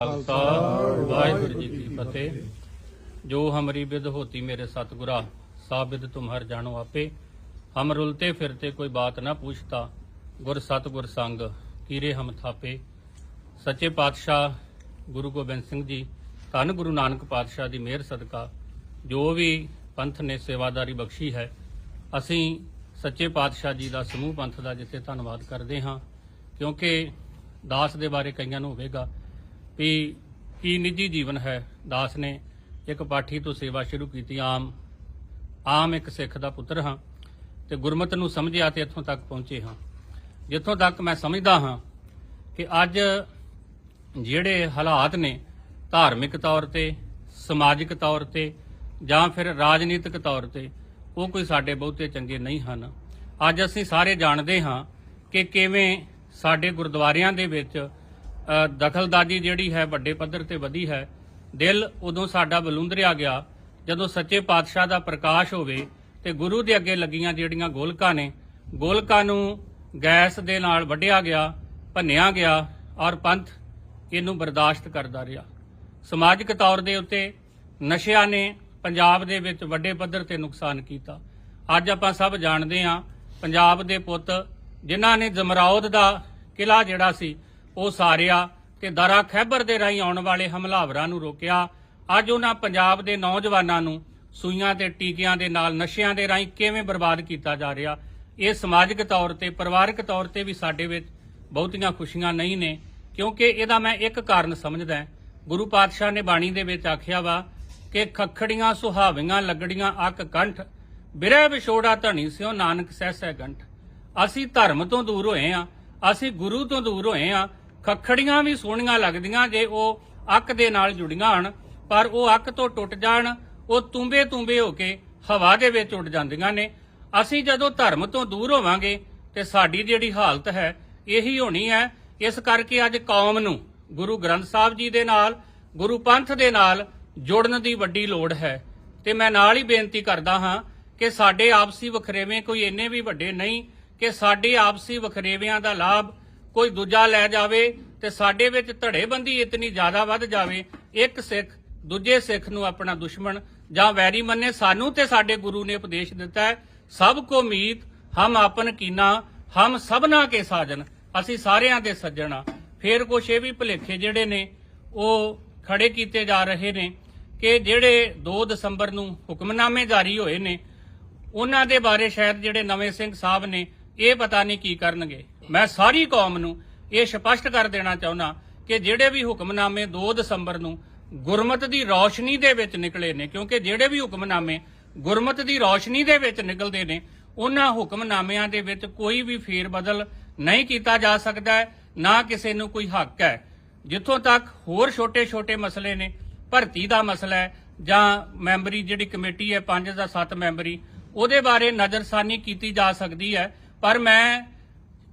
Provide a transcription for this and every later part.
ਖਾਲਸਾ, ਵਾਹਿਗੁਰੂ ਜੀ ਕੀ ਫਤਿਹ। ਜੋ ਹਮਰੀ ਬਿਦ ਹੋਤੀ ਮੇਰੇ ਸਤਿਗੁਰਾ ਸਾਬਿਦ ਤੁਮਹਰ ਜਾਣੋ ਆਪੇ। ਹਮ ਰੁਲਤੇ ਫਿਰਤੇ ਕੋਈ ਬਾਤ ਨਾ ਪੁੱਛਤਾ, ਗੁਰ ਸਤਿਗੁਰ ਸੰਗ ਕੀਰੇ ਹਮ ਥਾਪੇ। ਸੱਚੇ ਪਾਤਸ਼ਾਹ ਗੁਰੂ ਗੋਬਿੰਦ ਸਿੰਘ ਜੀ, ਧੰਨ ਗੁਰੂ ਨਾਨਕ ਪਾਤਸ਼ਾਹ ਦੀ ਮਿਹਰ ਸਦਕਾ, ਜੋ ਵੀ ਪੰਥ ਨੇ ਸੇਵਾਦਾਰੀ ਬਖਸ਼ੀ ਹੈ, ਅਸੀਂ ਸੱਚੇ ਪਾਤਸ਼ਾਹ ਜੀ ਦਾ ਸਮੂਹ ਪੰਥ ਦਾ ਜਿੱਥੇ ਧੰਨਵਾਦ ਕਰਦੇ ਹਾਂ, ਕਿਉਂਕਿ ਦਾਸ ਦੇ ਬਾਰੇ ਕਈਆਂ ਨੂੰ ਹੋਵੇਗਾ ਵੀ ਕੀ ਨਿੱਜੀ ਜੀਵਨ ਹੈ? ਦਾਸ ਨੇ ਇੱਕ ਪਾਠੀ ਤੋਂ ਸੇਵਾ ਸ਼ੁਰੂ ਕੀਤੀ। ਆਮ ਆਮ ਇੱਕ ਸਿੱਖ ਦਾ ਪੁੱਤਰ ਹਾਂ ਤੇ ਗੁਰਮਤ ਨੂੰ ਸਮਝਿਆ ਤੇ ਇੱਥੋਂ ਤੱਕ ਪਹੁੰਚੇ ਹਾਂ। ਜਿੱਥੋਂ ਤੱਕ ਮੈਂ ਸਮਝਦਾ ਹਾਂ ਕਿ ਅੱਜ ਜਿਹੜੇ ਹਾਲਾਤ ਨੇ ਧਾਰਮਿਕ ਤੌਰ ਤੇ, ਸਮਾਜਿਕ ਤੌਰ ਤੇ ਜਾਂ ਫਿਰ ਰਾਜਨੀਤਿਕ ਤੌਰ ਤੇ, ਉਹ ਕੋਈ ਸਾਡੇ ਬਹੁਤੇ ਚੰਗੇ ਨਹੀਂ ਹਨ। ਅੱਜ ਅਸੀਂ ਸਾਰੇ ਜਾਣਦੇ ਹਾਂ ਕਿ ਕਿਵੇਂ ਸਾਡੇ ਗੁਰਦੁਆਰਿਆਂ ਦੇ ਵਿੱਚ ਦਖਲਦਾਜੀ ਜਿਹੜੀ ਹੈ, ਵੱਡੇ ਪੱਧਰ ਤੇ ਵਧੀ ਹੈ। ਦਿਲ ਉਦੋਂ ਸਾਡਾ ਬਲੁੰਦਰਿਆ ਗਿਆ, ਜਦੋਂ ਸੱਚੇ ਪਾਤਸ਼ਾਹ ਦਾ ਪ੍ਰਕਾਸ਼ ਹੋਵੇ ਤੇ ਗੁਰੂ ਦੇ ਅੱਗੇ ਲੱਗੀਆਂ ਜਿਹੜੀਆਂ ਗੋਲਕਾਂ ਨੇ, ਗੋਲਕਾਂ ਨੂੰ ਗੈਸ ਦੇ ਨਾਲ ਵੱਢਿਆ ਗਿਆ, ਭੰਨਿਆ ਗਿਆ ਔਰ ਪੰਥ ਇਹਨੂੰ ਬਰਦਾਸ਼ਤ ਕਰਦਾ ਰਿਹਾ। ਸਮਾਜਿਕ ਤੌਰ ਦੇ ਉੱਤੇ ਨਸ਼ਿਆਂ ਨੇ ਪੰਜਾਬ ਦੇ ਵਿੱਚ ਵੱਡੇ ਪੱਧਰ ਤੇ ਨੁਕਸਾਨ ਕੀਤਾ। ਅੱਜ ਆਪਾਂ ਸਭ ਜਾਣਦੇ ਹਾਂ, ਪੰਜਾਬ ਦੇ ਪੁੱਤ ਜਿਨ੍ਹਾਂ ਨੇ ਜਮਰੌਦ ਦਾ ਕਿਲਾ ਜਿਹੜਾ ਸੀ ਉਹ ਸਾਰਿਆ ਤੇ ਦਰਾ ਖੈਬਰ ਦੇ ਰਾਹੀਂ ਆਉਣ ਵਾਲੇ ਹਮਲਾਵਰਾਂ ਨੂੰ ਰੋਕਿਆ। ਅੱਜ ਉਹਨਾਂ ਪੰਜਾਬ ਦੇ ਨੌਜਵਾਨਾਂ ਨੂੰ ਸੂਈਆਂ ਤੇ ਟੀਕਿਆਂ ਦੇ ਨਾਲ ਨਸ਼ਿਆਂ ਦੇ ਰਾਹੀਂ ਕਿਵੇਂ ਬਰਬਾਦ ਕੀਤਾ ਜਾ ਰਿਹਾ, ਇਹ ਸਮਾਜਿਕ ਤੌਰ ਤੇ, ਪਰਿਵਾਰਕ ਤੌਰ ਤੇ ਵੀ ਸਾਡੇ ਵਿੱਚ ਬਹੁਤੀਆਂ ਖੁਸ਼ੀਆਂ ਨਹੀਂ ਨੇ, ਕਿਉਂਕਿ ਇਹਦਾ ਮੈਂ ਇੱਕ ਕਾਰਨ ਸਮਝਦਾ ਗੁਰੂ ਪਾਤਸ਼ਾਹ ਨੇ ਬਾਣੀ ਦੇ ਵਿੱਚ ਆਖਿਆ ਵਾ ਕਿ ਖਖੜੀਆਂ ਸੁਹਾਵੀਆਂ, ਲੱਗੜੀਆਂ ਅੱਕ ਕੰਠ, ਬਿਰਹਿ ਵਿਛੋੜਾ ਧਣੀ ਸਿਓ ਨਾਨਕ ਸਹਿ ਸਹਿ ਕੰਠ ਅਸੀਂ ਧਰਮ ਤੋਂ ਦੂਰ ਹੋਏ ਆ ਅਸੀਂ ਗੁਰੂ ਤੋਂ ਦੂਰ ਹੋਏ ਆ ਖੱਖੜੀਆਂ ਵੀ ਸੋਹਣੀਆਂ ਲੱਗਦੀਆਂ ਜੇ ਉਹ ਅੱਕ ਦੇ ਨਾਲ ਜੁੜੀਆਂ ਹਨ, ਪਰ ਉਹ ਅੱਕ ਤੋਂ ਟੁੱਟ ਜਾਣ, ਉਹ ਤੁੰਬੇ ਤੁੰਬੇ ਹੋ ਕੇ ਹਵਾ ਦੇ ਵਿੱਚ ਉੱਡ ਜਾਂਦੀਆਂ ਨੇ। ਅਸੀਂ ਜਦੋਂ ਧਰਮ ਤੋਂ ਦੂਰ ਹੋਵਾਂਗੇ ਤੇ ਸਾਡੀ ਜਿਹੜੀ ਹਾਲਤ ਹੈ, ਇਹੀ ਹੋਣੀ ਹੈ। ਇਸ ਕਰਕੇ ਅੱਜ ਕੌਮ ਨੂੰ ਗੁਰੂ ਗ੍ਰੰਥ ਸਾਹਿਬ ਜੀ ਦੇ ਨਾਲ, ਗੁਰੂ ਪੰਥ ਦੇ ਨਾਲ ਜੁੜਨ ਦੀ ਵੱਡੀ ਲੋੜ ਹੈ। ਤੇ ਮੈਂ ਨਾਲ ਹੀ ਬੇਨਤੀ ਕਰਦਾ ਹਾਂ ਕਿ ਸਾਡੇ ਆਪਸੀ ਵਖਰੇਵੇਂ ਕੋਈ ਇੰਨੇ ਵੀ ਵੱਡੇ ਨਹੀਂ, ਕਿ ਸਾਡੇ ਆਪਸੀ ਵਖਰੇਵਿਆਂ ਦਾ ਲਾਭ ਕੋਈ ਦੂਜਾ ਲੈ ਜਾਵੇ ਤੇ ਸਾਡੇ ਵਿੱਚ ਧੜੇਬੰਦੀ ਇਤਨੀ ਜ਼ਿਆਦਾ ਵੱਧ ਜਾਵੇ, ਇੱਕ ਸਿੱਖ ਦੂਜੇ ਸਿੱਖ ਨੂੰ ਆਪਣਾ ਦੁਸ਼ਮਣ ਜਾਂ ਵੈਰੀ ਮੰਨੇ, ਸਾਨੂੰ ਤੇ ਸਾਡੇ ਗੁਰੂ ਨੇ ਉਪਦੇਸ਼ ਦਿੱਤਾ ਹੈ, ਸਭ ਕੋ ਮੀਤ, ਹਮ ਆਪਨ ਕੀਨਾ, ਹਮ ਸਭਨਾ ਕੇ ਸਾਜਨ, ਅਸੀਂ ਸਾਰਿਆਂ ਦੇ ਸੱਜਣ ਆ ਫੇਰ ਕੁਛ ਇਹ ਵੀ ਭੁਲੇਖੇ ਜਿਹੜੇ ਨੇ, ਉਹ ਖੜੇ ਕੀਤੇ ਜਾ ਰਹੇ ਨੇ ਕਿ ਜਿਹੜੇ 2 ਦਸੰਬਰ ਨੂੰ ਹੁਕਮਨਾਮੇ ਜਾਰੀ ਹੋਏ ਨੇ, ਉਹਨਾਂ ਦੇ ਬਾਰੇ ਸ਼ਾਇਦ ਜਿਹੜੇ ਨਵੇਂ ਸਿੰਘ ਸਾਹਿਬ ਨੇ, ਇਹ ਪਤਾ ਨਹੀਂ ਕੀ ਕਰਨਗੇ। ਮੈਂ ਸਾਰੀ ਕੌਮ ਨੂੰ ਇਹ ਸਪਸ਼ਟ ਕਰ ਦੇਣਾ ਚਾਹੁੰਦਾ ਕਿ ਜਿਹੜੇ ਵੀ ਹੁਕਮਨਾਮੇ 2 ਦਸੰਬਰ ਨੂੰ ਗੁਰਮਤ ਦੀ ਰੌਸ਼ਨੀ ਦੇ ਵਿੱਚ ਨਿਕਲੇ ਨੇ ਕਿਉਂਕਿ ਜਿਹੜੇ ਵੀ ਹੁਕਮਨਾਮੇ ਗੁਰਮਤ ਦੀ ਰੌਸ਼ਨੀ ਦੇ ਵਿੱਚ ਨਿਕਲਦੇ ਨੇ ਉਹਨਾਂ ਹੁਕਮਨਾਮਿਆਂ ਦੇ ਵਿੱਚ ਕੋਈ ਵੀ ਫੇਰ ਬਦਲ ਨਹੀਂ ਕੀਤਾ ਜਾ ਸਕਦਾ ਹੈ, ਨਾ ਕਿਸੇ ਨੂੰ ਕੋਈ ਹੱਕ ਹੈ। ਜਿੱਥੋਂ ਤੱਕ ਹੋਰ ਛੋਟੇ-ਛੋਟੇ ਮਸਲੇ ਨੇ ਭਰਤੀ ਦਾ ਮਸਲਾ ਹੈ ਜਾਂ ਮੈਂਬਰੀ ਜਿਹੜੀ ਕਮੇਟੀ ਹੈ 5 ਜਾਂ 7 ਮੈਂਬਰੀ ਉਹਦੇ ਬਾਰੇ ਨਜ਼ਰਸਾਨੀ ਕੀਤੀ ਜਾ ਸਕਦੀ ਹੈ। ਪਰ ਮੈਂ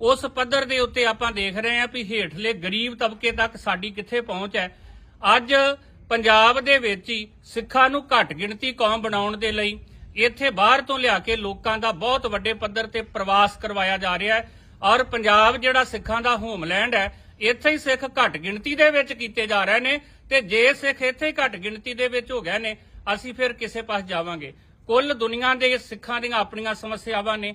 ਉਸ ਪੱਧਰ ਦੇ ਉੱਤੇ ਆਪਾਂ ਦੇਖ ਰਹੇ ਹਾਂ ਵੀ ਹੇਠਲੇ ਗਰੀਬ ਤਬਕੇ ਤੱਕ ਸਾਡੀ ਕਿੱਥੇ ਪਹੁੰਚ ਹੈ। ਅੱਜ ਪੰਜਾਬ ਦੇ ਵਿੱਚ ਹੀ ਸਿੱਖਾਂ ਨੂੰ ਘੱਟ ਗਿਣਤੀ ਕੌਮ ਬਣਾਉਣ ਦੇ ਲਈ ਇੱਥੇ ਬਾਹਰ ਤੋਂ ਲਿਆ ਕੇ ਲੋਕਾਂ ਦਾ ਬਹੁਤ ਵੱਡੇ ਪੱਧਰ ਤੇ ਪ੍ਰਵਾਸ ਕਰਵਾਇਆ ਜਾ ਰਿਹਾ ਹੈ ਔਰ ਪੰਜਾਬ ਜਿਹੜਾ ਸਿੱਖਾਂ ਦਾ ਹੋਮਲੈਂਡ ਹੈ, ਇੱਥੇ ਹੀ ਸਿੱਖ ਘੱਟ ਗਿਣਤੀ ਦੇ ਵਿੱਚ ਕੀਤੇ ਜਾ ਰਹੇ ਨੇ ਤੇ ਜੇ ਸਿੱਖ ਇੱਥੇ ਹੀ ਘੱਟ ਗਿਣਤੀ ਦੇ ਵਿੱਚ ਹੋ ਗਏ ਨੇ, ਅਸੀਂ ਫਿਰ ਕਿਸੇ ਪਾਸ ਜਾਵਾਂਗੇ। ਕੁੱਲ ਦੁਨੀਆ ਦੇ ਸਿੱਖਾਂ ਦੀਆਂ ਆਪਣੀਆਂ ਸਮੱਸਿਆਵਾਂ ਨੇ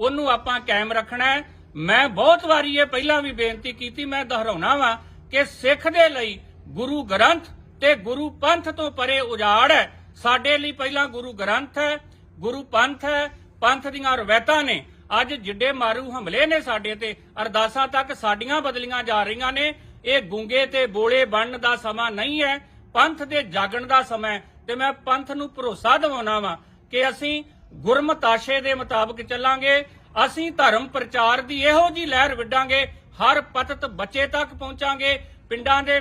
ਉਹਨੂੰ ਆਪਾਂ ਕਾਇਮ ਰੱਖਣਾ ਹੈ। ਮੈਂ ਬਹੁਤ ਵਾਰੀ ਇਹ ਪਹਿਲਾਂ ਵੀ ਬੇਨਤੀ ਕੀਤੀ, ਮੈਂ ਦੁਹਰਾਉਣਾ ਵਾਂ ਕਿ ਸਿੱਖ ਦੇ ਲਈ ਗੁਰੂ ਗ੍ਰੰਥ ਤੇ ਗੁਰੂ ਪੰਥ ਤੋਂ ਪਰੇ ਉਜਾੜ ਹੈ। ਸਾਡੇ ਲਈ ਪਹਿਲਾਂ ਗੁਰੂ ਗ੍ਰੰਥ ਹੈ, ਗੁਰੂ ਪੰਥ ਹੈ, ਪੰਥ ਦੀਆਂ ਰਵਾਇਤਾਂ ਨੇ। ਅੱਜ ਜਿੱਡੇ ਮਾਰੂ ਹਮਲੇ ਨੇ ਸਾਡੇ ਤੇ, ਅਰਦਾਸਾਂ ਤੱਕ ਸਾਡੀਆਂ ਬਦਲੀਆਂ ਜਾ ਰਹੀਆਂ ਨੇ। ਇਹ ਗੁੰਗੇ ਤੇ ਬੋਲੇ ਬਣਨ ਦਾ ਸਮਾਂ ਨਹੀਂ ਹੈ, ਪੰਥ ਦੇ ਜਾਗਣ ਦਾ ਸਮਾਂ ਤੇ ਮੈਂ ਪੰਥ ਨੂੰ ਭਰੋਸਾ ਦਿਵਾਉਣਾ ਵਾਂ ਕਿ ਅਸੀਂ ਗੁਰਮਤਾਸ਼ੇ ਦੇ ਮੁਤਾਬਕ ਚੱਲਾਂਗੇ। ਅਸੀਂ ਧਰਮ ਪ੍ਰਚਾਰ ਦੀ ਇਹੋ ਜੀ ਲਹਿਰ ਵਿੱਢਾਂਗੇ। ਹਰ ਪਤਤ ਬੱਚੇ ਤੱਕ ਪਹੁੰਚਾਂਗੇ। ਪਿੰਡਾਂ ਦੇ